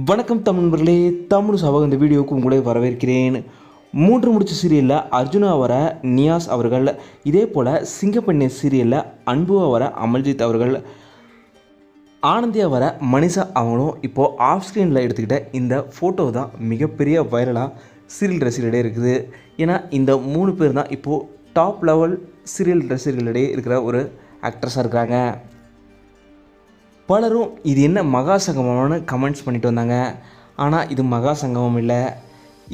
வணக்கம் தமிழ் நண்பர்களே தமிழ் சபகம் இந்த வீடியோவுக்கு உங்களை வரவேற்கிறேன். மூன்று முடிச்ச சீரியலில் அர்ஜுனா வர நியாஸ் அவர்கள் இதே போல் சிங்கப்பண்ணை சீரியலில் அன்புவா வர அமல்ஜித் அவர்கள் ஆனந்தியா வர மனிஷா அவங்களும் இப்போது ஆஃப் ஸ்க்ரீனில் எடுத்துக்கிட்ட இந்த ஃபோட்டோ தான் மிகப்பெரிய வைரலாக சீரியல் ரசிகர்களிடையே இருக்குது. ஏன்னா இந்த மூணு பேர் தான் இப்போது டாப் லெவல் சீரியல் ரசிகர்களிடையே இருக்கிற ஒரு ஆக்ட்ரஸாக இருக்கிறாங்க. பலரும் இது என்ன மகா சங்கமம்னு கமெண்ட்ஸ் பண்ணிட்டு வந்தாங்க. ஆனால் இது மகா சங்கமம் இல்லை.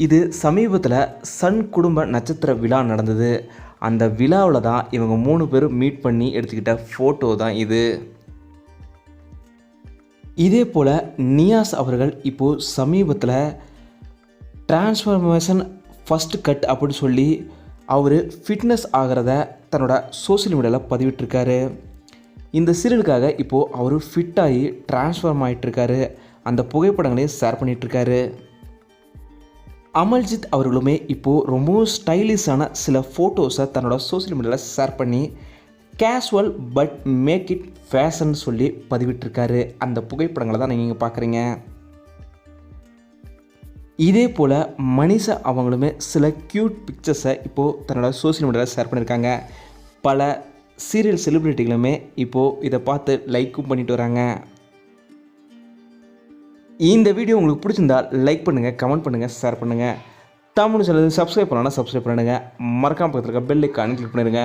இது சமீபத்தில் சன் குடும்ப நட்சத்திர விழா நடந்தது. அந்த விழாவில் தான் இவங்க மூணு பேரும் மீட் பண்ணி எடுத்துக்கிட்ட ஃபோட்டோ தான் இது. இதே போல் நியாஸ் அவர்கள் இப்போது சமீபத்தில் டிரான்ஸ்ஃபர்மேஷன் ஃபஸ்ட் கட் அப்படின்னு சொல்லி அவர் ஃபிட்னஸ் ஆகிறத தன்னோட சோஷியல் மீடியாவில் பதிவிட்டிருக்காரு. இந்த சீரியலுக்காக இப்போது அவர் ஃபிட்டாகி டிரான்ஸ்ஃபார்ம் ஆகிட்டுருக்காரு அந்த புகைப்படங்களையும் ஷேர் பண்ணிகிட்ருக்காரு அமல்ஜித் அவர்களுமே இப்போது ரொம்பவும் ஸ்டைலிஷான சில ஃபோட்டோஸை தன்னோட சோஷியல் மீடியாவில் ஷேர் பண்ணி casual but make it fashion சொல்லி பதிவிட்டிருக்காரு. அந்த புகைப்படங்களை தான் நீங்கள் பார்க்குறீங்க இதே போல் மனிஷா அவங்களுமே சில க்யூட் பிக்சர்ஸை இப்போது தன்னோட சோஷியல் மீடியாவில் ஷேர் பண்ணியிருக்காங்க பல சீரியல் செலிப்ரிட்டிகளுமே இப்போது இதை பார்த்து லைக்கும் பண்ணிட்டு வராங்க. இந்த வீடியோ உங்களுக்கு பிடிச்சிருந்தா லைக் பண்ணுங்கள் கமெண்ட் பண்ணுங்கள் ஷேர் பண்ணுங்கள் தமிழ் சொல்லுது சப்ஸ்கிரைப் பண்ணலாம் சப்ஸ்கிரைப் பண்ணுங்கள் மறக்காமல் பக்கத்தில் இருக்க பெல் ஐக்கான் கிளிக் பண்ணிடுங்க.